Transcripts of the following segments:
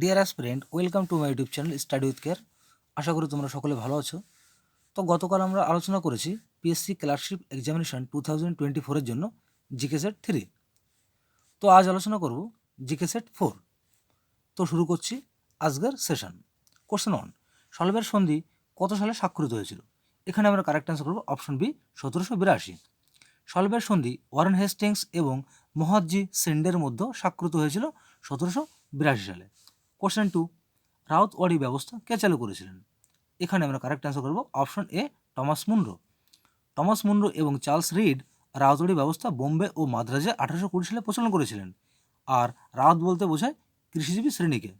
Dear aspirant welcome to my YouTube channel study with care আশা করি তোমরা সকলে ভালো আছো। তো গতকাল আমরা আলোচনা করেছি PSC clerkship examination two thousand twenty ফোরের জন্য জিকে সেট থ্রি তো আজ আলোচনা করব জিকে সেট ফোর তো শুরু করছি আজকের সেশন কোশ্চেন ওয়ান সলভের সন্ধি কত সালে স্বাক্ষরিত হয়েছিল? এখানে আমরা কারেক্ট অ্যান্সার করব অপশন বি সতেরোশো বিরাশি। সলভের সন্ধি ওয়ারেন হেস্টিংস এবং মহাজ্জি সেন্ডের মধ্যে স্বাক্ষরিত হয়েছিল সতেরোশো বিরাশি সালে। কোশ্চেন টু রাউতওয়ারি ব্যবস্থা কে চালু করেছিলেন? এখানে আমরা কারেক্ট অ্যান্সার করব option A Thomas Munro Thomas Munro এবং চার্লস রিড রাউতওয়ারি ব্যবস্থা বোম্বে ও মাদ্রাজে আঠারোশো কুড়ি সালে প্রচলন করেছিলেন আর রাউত বলতে বোঝায় কৃষিজীবী শ্রেণীকে।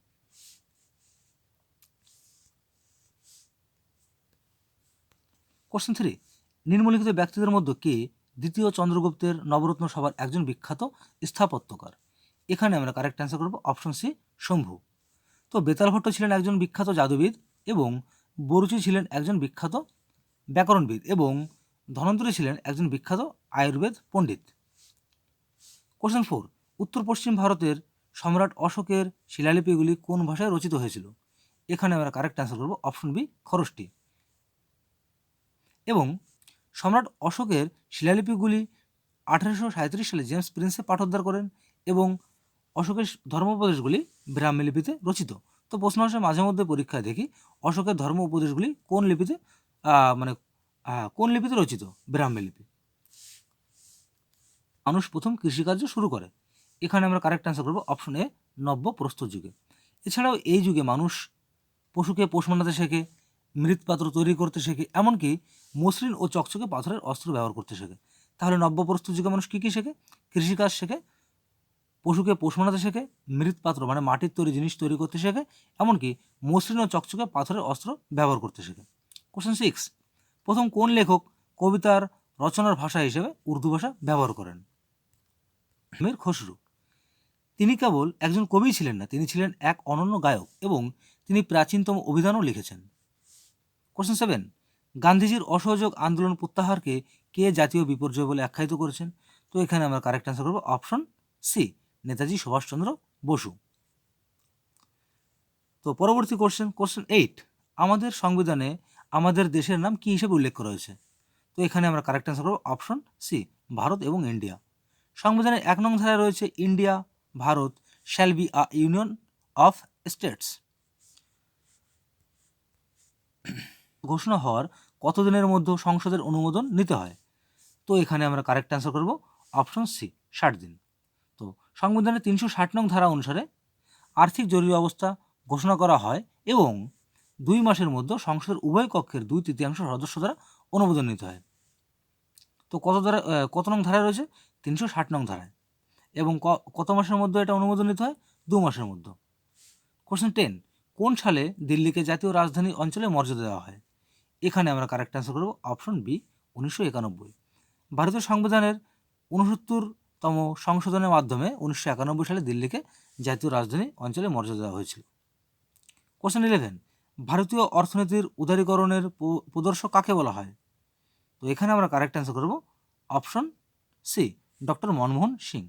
কোশ্চেন থ্রি নিম্নলিখিত ব্যক্তিদের মধ্যে কে দ্বিতীয় চন্দ্রগুপ্তের নবরত্ন সভার একজন বিখ্যাত স্থাপত্যকার? এখানে আমরা কারেক্ট অ্যান্সার করব অপশন সি শম্ভু। তো বেতাল ভট্ট ছিলেন একজন বিখ্যাত জাদুবিদ এবং বরুচি ছিলেন একজন বিখ্যাত ব্যাকরণবিদ এবং ধনন্তরী ছিলেন একজন বিখ্যাত আয়ুর্বেদ পণ্ডিত। কোশ্চেন ফোর উত্তর পশ্চিম ভারতের সম্রাট অশোকের শিলালিপিগুলি কোন ভাষায় রচিত হয়েছিল? এখানে আমরা কারেক্ট অ্যান্সার করব অপশন বি খরষ্টি এবং সম্রাট অশোকের শিলালিপিগুলি আঠারোশো সাঁত্রিশ সালে জেমস প্রিন্সে পাঠোদ্ধার করেন এবং অশোকের ধর্মোপদেশগুলি ব্রাহ্মী লিপিতে রচিত। তো প্রশ্ন আসে মাঝে মধ্যে পরীক্ষায় দেখি অশোকের ধর্ম উপদেশগুলি কোন লিপিতে মানে কোন লিপিতে রচিত ব্রাহ্মী লিপি? মানুষ প্রথম কৃষিকার্য শুরু করে। এখানে আমরা কারেক্ট অ্যান্সার করব অপশন এ নব্য প্রস্তর যুগে। এছাড়াও এই যুগে মানুষ পশুকে পোষ মানাতে শেখে, মৃৎপাত্র তৈরি করতে শেখে, এমনকি মসৃণ ও চকচকে পাথরের অস্ত্র ব্যবহার করতে শেখে। তাহলে নব্য প্রস্তর যুগে মানুষ কী কী শেখে? কৃষিকাজ শেখে পশুকে পোষ মানাতে শেখে, মৃৎপাত্র মানে মাটির তৈরি জিনিস তৈরি করতে শেখে, এমনকি মসৃণ ও চকচকে পাথরের অস্ত্র ব্যবহার করতে শেখে। কোশ্চেন সিক্স প্রথম কোন লেখক কবিতার রচনার ভাষা হিসেবে উর্দু ভাষা ব্যবহার করেন? মীর খসরু। তিনি কেবল একজন কবি ছিলেন না, তিনি ছিলেন এক অনন্য গায়ক এবং তিনি প্রাচীনতম অভিধানও লিখেছেন। কোশ্চেন সেভেন গান্ধীজির অসহযোগ আন্দোলন প্রত্যাহারকে কে জাতীয় বিপর্যয় বলে আখ্যায়িত করেছেন? তো এখানে আমরা কারেক্ট অ্যান্সার করব অপশন সি নেতাজি সুভাষচন্দ্র বসু। তো পরবর্তী কোশ্চেন কোশ্চেন এইট আমাদের সংবিধানে আমাদের দেশের নাম কী হিসেবে উল্লেখ করা হয়েছে? তো এখানে আমরা কারেক্ট অ্যান্সার করব অপশন সি ভারত এবং ইন্ডিয়া সংবিধানের এক নং ধারায় রয়েছে, India, Bharat shall be a union of states ঘোষণা হওয়ার কতদিনের মধ্যে সংসদের অনুমোদন নিতে হয়? তো এখানে আমরা কারেক্ট অ্যান্সার করব অপশন সি ষাট দিন। সংবিধানের তিনশো ষাট নং ধারা অনুসারে আর্থিক জরুরি অবস্থা ঘোষণা করা হয় এবং দুই মাসের মধ্যে সংসদের উভয় কক্ষের দুই তৃতীয়াংশ সদস্য দ্বারা অনুমোদন নিতে হয়। তো কত ধারা কত নং ধারায় রয়েছে? তিনশো ষাট নং ধারায়। এবং কত মাসের মধ্যে এটা অনুমোদন নিতে হয়? দু মাসের মধ্যে। কোশ্চেন টেন কোন সালে দিল্লিকে জাতীয় রাজধানী অঞ্চলে মর্যাদা দেওয়া হয়? এখানে আমরা কারেক্ট অ্যান্সার করব অপশন বি উনিশশো একানব্বই। ভারতীয় সংবিধানের উনসত্তরতম সংশোধনের মাধ্যমে উনিশশো একানব্বই সালে দিল্লিকে জাতীয় রাজধানী অঞ্চলে মর্যাদা দেওয়া হয়েছিল। কোশ্চেন ইলেভেন ভারতীয় অর্থনীতির উদারীকরণের প্রদর্শক কাকে বলা হয়? তো এখানে আমরা কারেক্ট অ্যান্সার করব option C doctor Manmohan Singh.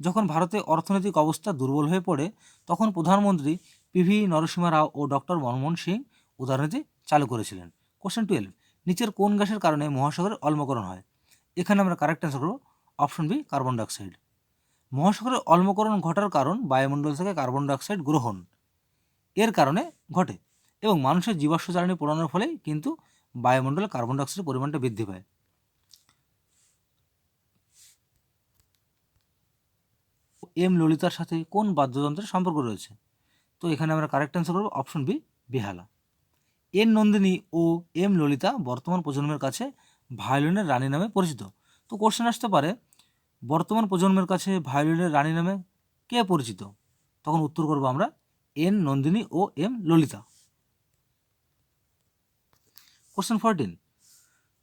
যখন ভারতে অর্থনৈতিক অবস্থা দুর্বল হয়ে পড়ে, তখন প্রধানমন্ত্রী পিভি নরসিমা রাও ও ডক্টর মনমোহন সিং উদারনীতি চালু করেছিলেন। কোশ্চেন টুয়েলভ নিচের কোন গ্যাসের কারণে মহাসাগরের অলমকরণ হয়? এখানে আমরা কারেক্ট অ্যান্সার করব অপশন বি কার্বন ডাইঅক্সাইড মহাসাগরের অলমকরণ ঘটার কারণ বায়ুমণ্ডল থেকে কার্বন ডাইঅক্সাইড গ্রহণ। এর কারণে ঘটে এবং মানুষের জীবাশ্ম জ্বালানি পোড়ানোর ফলেই কিন্তু বায়ুমণ্ডলে কার্বন ডাইঅক্সাইডের পরিমাণটা বৃদ্ধি পায়। এম ললিতার সাথে কোন বাদ্যযন্ত্রের সম্পর্ক রয়েছে? তো এখানে আমরা কারেক্ট অ্যান্সার করব অপশন বি বেহালা। এন নন্দিনী ও এম ললিতা বর্তমান প্রজন্মের কাছে ভায়োলিনের রানী নামে পরিচিত। তো কোশ্চেন আসতে পারে, বর্তমান প্রজন্মের কাছে ভায়োলিনের রানী নামে কে পরিচিত? তখন উত্তর করব আমরা এন নন্দিনী ও এম ললিতা। কোশ্চেন ফোরটিন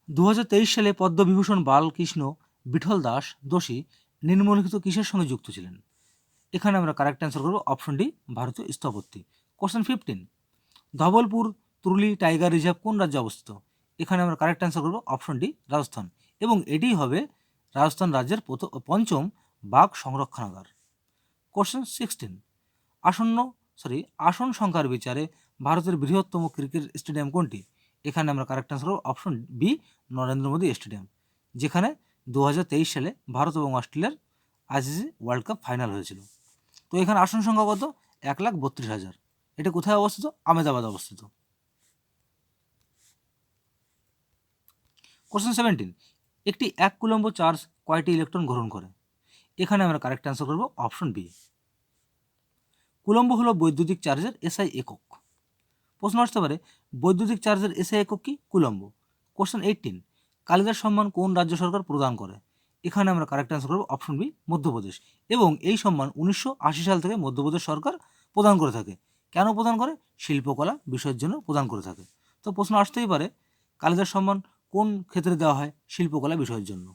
দু হাজার তেইশ সালে পদ্মবিভূষণ বালকৃষ্ণ বিঠল দাস দোষী নিম্নলিখিত কিসের সঙ্গে যুক্ত ছিলেন? এখানে আমরা কারেক্ট অ্যান্সার করব অপশন ডি ভারতীয় স্থপতি। Question fifteen Dholpur, তুরুলি tiger reserve কোন রাজ্যে অবস্থিত? এখানে আমরা কারেক্ট অ্যান্সার করব অপশন ডি রাজস্থান। এবং এটিই হবে রাজস্থান রাজ্যের পঞ্চম বাঘ সংরক্ষণাগার। কোশ্চেন সিক্সটিন আসন্ন সরি আসন সংখ্যার বিচারে ভারতের বৃহত্তম ক্রিকেট স্টেডিয়াম কোনটি? এখানে আমরা কারেক্ট আনসার করব option B Narendra Modi stadium যেখানে দু হাজার তেইশ সালে ভারত এবং অস্ট্রেলিয়ার আইসিসি ওয়ার্ল্ড কাপ ফাইনাল হয়েছিল। তো এখানে আসন সংখ্যা কত? এক লাখ বত্রিশ হাজার। এটা কোথায় অবস্থিত? আমেদাবাদ অবস্থিত। কোশ্চেন সেভেন্টিন একটি এক কুলম্ব চার্জ কয়টি ইলেকট্রন গ্রহণ করে? এখানে আমরা কারেক্ট অ্যান্সার করব অপশন বি কুলম্ব হলো বৈদ্যুতিক চার্জের এসআই একক। প্রশ্ন আসতে পারে, বৈদ্যুতিক চার্জের এসআই একক কি? কুলম্ব। কোশ্চেন এইটিন কালিদাস সম্মান কোন রাজ্য সরকার প্রদান করে? এখানে আমরা কারেক্ট অ্যান্সার করব অপশন বি মধ্যপ্রদেশ। এবং এই সম্মান উনিশশো আশি সাল থেকে মধ্যপ্রদেশ সরকার প্রদান করে থাকে। কেন প্রদান করে? শিল্পকলা বিষয়ের জন্য প্রদান করে থাকে। তো প্রশ্ন আসতেই পারে, কালিদাস সম্মান কোন ক্ষেত্রে দেওয়া হয়? শিল্পকলা বিষয়ের জন্য।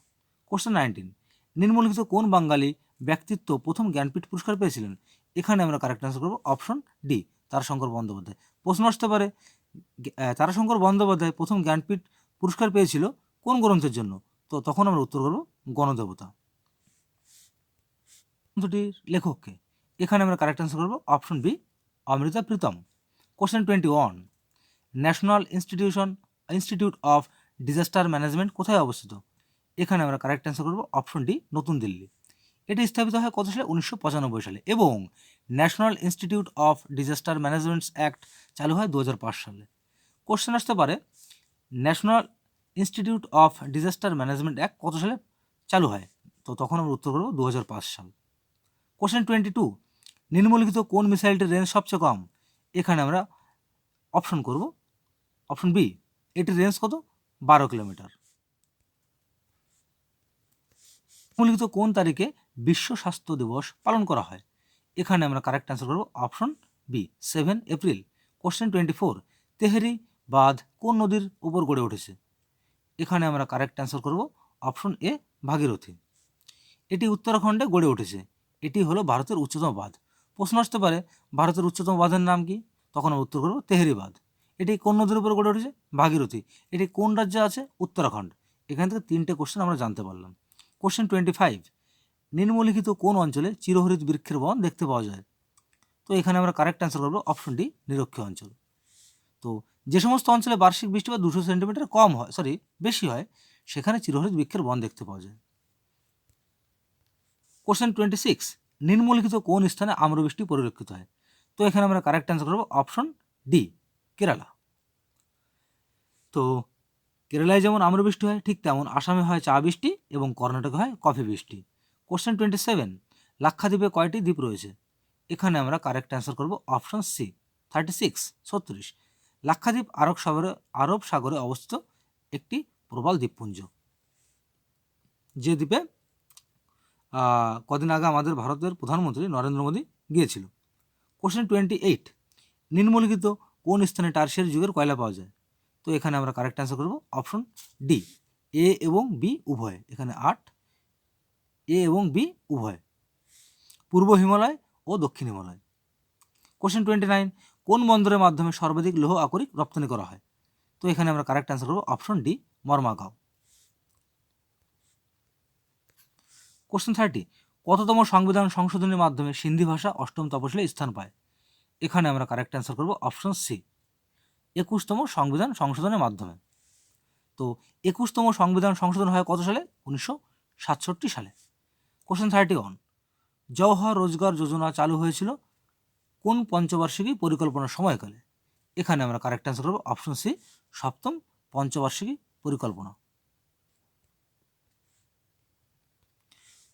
কোশ্চেন নাইনটিন নিম্নলিখিত কোন বাঙালি ব্যক্তিত্ব প্রথম জ্ঞানপীঠ পুরস্কার পেয়েছিলেন? এখানে আমরা কারেক্ট অ্যান্সার করব অপশন ডি তারাশঙ্কর বন্দ্যোপাধ্যায়। প্রশ্ন আসতে পারে তারাশঙ্কর বন্দ্যোপাধ্যায় প্রথম জ্ঞানপীঠ পুরস্কার পেয়েছিল কোন গ্রন্থের জন্য? তো তখন আমরা উত্তর করব গণদেবতা। গ্রন্থটির লেখককে। এখানে আমরা কারেক্ট অ্যান্সার করব option B Amrita Pritam. Question twenty one national institution institute of disaster management কোথায় অবস্থিত? এখানে আমরা কারেক্ট অ্যান্সার করব অপশন ডি নতুন দিল্লি। এটি স্থাপিত হয় কত সালে? উনিশশো পঁচানব্বই সালে এবং national institute of disaster managements act চালু হয় দু হাজার পাঁচ সালে। কোশ্চেন আসতে পারে national institute of disaster management act কত সালে চালু হয়? তো তখন আমরা উত্তর করব দু হাজার পাঁচ সাল। কোশ্চেন টোয়েন্টি টু নিম্নলিখিত কোন মিসাইলটির রেঞ্জ সবচেয়ে কম? এখানে আমরা অপশন করব। অপশন বি এটির রেঞ্জ কত? বারো কিলোমিটার। নিম্নলিখিত কোন তারিখে বিশ্ব স্বাস্থ্য দিবস পালন করা হয়? এখানে আমরা কারেক্ট অ্যান্সার করব option B seven April question twenty four Tehri বাঁধ কোন নদীর উপর গড়ে উঠেছে? এখানে আমরা কারেক্ট অ্যান্সার করব অপশন এ ভাগীরথী। এটি উত্তরাখণ্ডে গড়ে উঠেছে। এটি হলো ভারতের উচ্চতম বাঁধ। প্রশ্ন আসতে পারে, ভারতের উচ্চতম বাঁধের নাম কি? তখন আমরা উত্তর করব তেহরি বাঁধ। এটি কোন নদীর উপর গড়ে উঠেছে? ভাগীরথী। এটি কোন রাজ্যে আছে? উত্তরাখণ্ড। এখান থেকে তিনটে কোশ্চেন আমরা জানতে পারলাম। কোশ্চেন টোয়েন্টি ফাইভ নিম্নলিখিত কোন অঞ্চলে চিরহরিত বৃক্ষের বন দেখতে পাওয়া যায়? তো এখানে আমরা কারেক্ট অ্যান্সার করব অপশন ডি নিরক্ষীয় অঞ্চল। তো যে সমস্ত অঞ্চলে বার্ষিক বৃষ্টিপাত দুশো সেন্টিমিটার কম হয় সরি বেশি হয়, সেখানে চিরহরিত বৃক্ষের বন দেখতে পাওয়া যায়। কোশ্চেন টোয়েন্টি সিক্স নিম্নলিখিত কোন স্থানে আম্রবৃষ্টি পরিলক্ষিত হয়? তো এখানে আমরা কারেক্ট অ্যান্সার করব অপশন ডি কেরালা। তো কেরালায় যেমন আম্রবৃষ্টি হয়, ঠিক তেমন আসামে হয় চা বৃষ্টি এবং কর্ণাটকে হয় কফি বৃষ্টি। কোশ্চেন টোয়েন্টি সেভেন লাক্ষাদ্বীপে কয়টি দ্বীপ রয়েছে? এখানে আমরা কারেক্ট অ্যান্সার করব অপশন সি থার্টি সিক্স ছত্রিশ। লাক্ষাদ্বীপ আরব সাগরে আরব সাগরে অবস্থিত একটি প্রবাল দ্বীপপুঞ্জ। যে দ্বীপে কদিন আগে আমাদের ভারতের প্রধানমন্ত্রী নরেন্দ্র মোদী গিয়েছিল। কোশ্চেন টোয়েন্টি এইট নিম্নলিখিত কোন স্থানে টার্সিয়ারি যুগের কয়লা পাওয়া যায়? তো এখানে আমরা কারেক্ট অ্যান্সার করব অপশন ডি এ এবং বি উভয়। এখানে আট এ এবং বি উভয়। পূর্ব হিমালয় ও দক্ষিণ হিমালয়। কোশ্চেন টোয়েন্টি নাইন কোন বন্দরের মাধ্যমে সর্বাধিক লৌহ আকরিক রপ্তানি করা হয়? তো এখানে আমরা কারেক্ট অ্যান্সার করব option D Marmagao. Question thirty কততম সংবিধান সংশোধনের মাধ্যমে সিন্ধি ভাষা অষ্টম তপশিলে স্থান পায়? এখানে আমরা কারেক্ট অ্যান্সার করব অপশন সি একুশতম সংবিধান সংশোধনের মাধ্যমে। তো একুশতম সংবিধান সংশোধন হয় কত সালে? উনিশশো সাতষট্টি সালে। কোশ্চেন থার্টি ওয়ান জওহর রোজগার যোজনা চালু হয়েছিল কোন পঞ্চবার্ষিকী পরিকল্পনার সময়কালে? এখানে আমরা কারেক্ট অ্যান্সার করব অপশন সি সপ্তম পঞ্চবার্ষিকী পরিকল্পনা।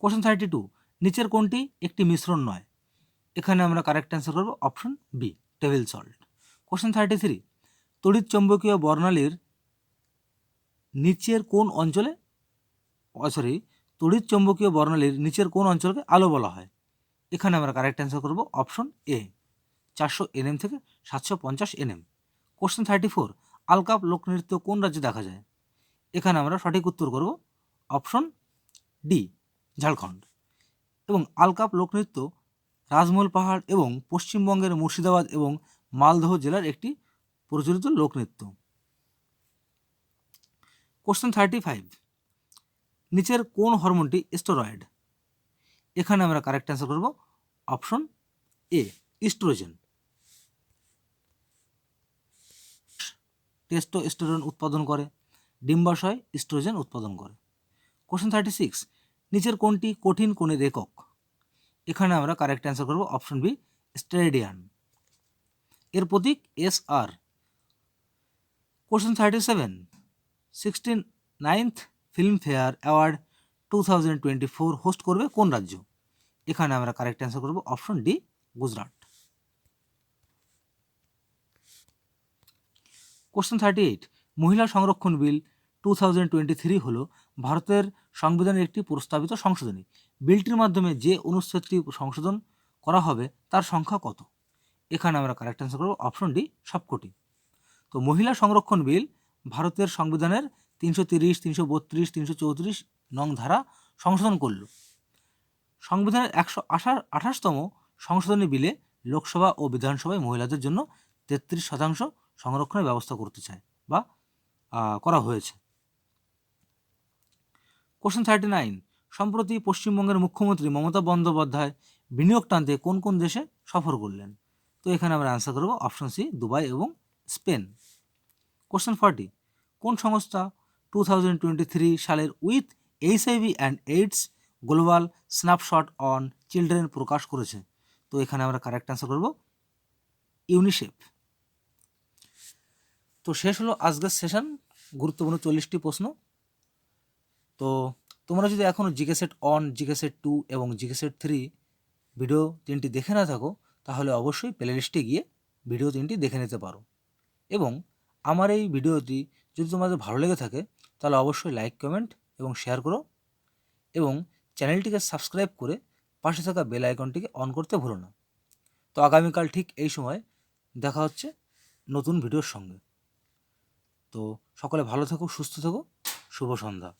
কোশ্চেন থার্টি টু নিচের কোনটি একটি মিশ্রণ নয়? এখানে আমরা কারেক্ট অ্যান্সার করব option B table salt question thirty three তড়িৎ চৌম্বকীয় বর্ণালীর নিচের কোন অঞ্চলে সরি তড়িৎ চৌম্বকীয় বর্ণালীর নিচের কোন অঞ্চলকে আলো বলা হয়? এখানে আমরা কারেক্ট অ্যান্সার করব অপশন এ চারশো এনএম থেকে সাতশো পঞ্চাশ nm question thirty four Alkap লোকনৃত্য কোন রাজ্যে দেখা যায়? এখানে আমরা সঠিক উত্তর করব অপশন ডি ঝাড়খণ্ড। এবং আলকাপ লোকনৃত্য রাজমহল পাহাড় এবং পশ্চিমবঙ্গের মুর্শিদাবাদ এবং মালদহ জেলার একটি প্রচলিত লোকনৃত্য। কোশ্চেন থার্টি ফাইভ নিচের কোন হরমোনটি স্টেরয়েড? এখানে আমরা কারেক্ট অ্যান্সার করব অপশন এ ইস্ট্রোজেন টেস্টোস্টেরন উৎপাদন করে, ডিম্বাশয় ইস্ট্রোজেন উৎপাদন করে। কোশ্চেন থার্টি সিক্স নিচের কোনটি কঠিন কোণের একক? এখানে আমরা কারেক্ট অ্যান্সার করব অপশন বি স্টেডিয়ান এর প্রতীক S R question thirty seven sixteen ninth Filmfare award two thousand twenty four host করবে কোন রাজ্য? এখানে আমরা কারেক্ট অ্যান্সার করব option D Gujarat question thirty eight মহিলা সংরক্ষণ bill two thousand twenty three হল ভারতের সংবিধানের একটি প্রস্তাবিত সংশোধনী। বিলটির মাধ্যমে যে অনুচ্ছেদটি সংশোধন করা হবে, তার সংখ্যা কত? এখানে আমরা কারেক্ট অ্যান্সার করব অপশন ডি সবকটি। তো মহিলা সংরক্ষণ বিল, ভারতের সংবিধানের তিনশো তিরিশ, তিনশো বত্রিশ, তিনশো চৌত্রিশ নং ধারা সংশোধন করল। সংবিধানের একশো আঠা আঠাশতম সংশোধনী বিলে লোকসভা ও বিধানসভায় মহিলাদের জন্য তেত্রিশ শতাংশ সংরক্ষণের ব্যবস্থা করতে চায় বা করা হয়েছে। কোশ্চেন থার্টি নাইন সম্প্রতি পশ্চিমবঙ্গের মুখ্যমন্ত্রী মমতা বন্দ্যোপাধ্যায় বিনিয়োগ টানতে কোন কোন দেশে সফর করলেন? তো এখানে আমরা অ্যান্সার করব অপশন সি দুবাই এবং স্পেন। কোশ্চেন ফর্টি কোন সংস্থা টু থাউজেন্ড টোয়েন্টি থ্রি সালের with HIV and AIDS global snapshot on children প্রকাশ করেছে? তো এখানে আমরা কারেক্ট অ্যান্সার করব ইউনিসেফ। তো শেষ হলো আজকের সেশন গুরুত্বপূর্ণ চল্লিশটি প্রশ্ন। তো তোমরা যদি এখনও GK set one GK set two এবং জিকে সেট থ্রি ভিডিও তিনটি দেখে না থাকো, তাহলে অবশ্যই প্লে লিস্টে গিয়ে ভিডিও তিনটি দেখে নিতে পারো। এবং আমার এই ভিডিওটি যদি তোমাদের ভালো লেগে থাকে, তাহলে অবশ্যই লাইক কমেন্ট এবং শেয়ার করো এবং চ্যানেলটিকে সাবস্ক্রাইব করে পাশে থাকা বেল আইকনটিকে অন করতে ভুলো না। তো আগামীকাল ঠিক এই সময় দেখা হচ্ছে নতুন ভিডিওর সঙ্গে। তো সকলে ভালো থাকো, সুস্থ থাকো, শুভ সন্ধ্যা।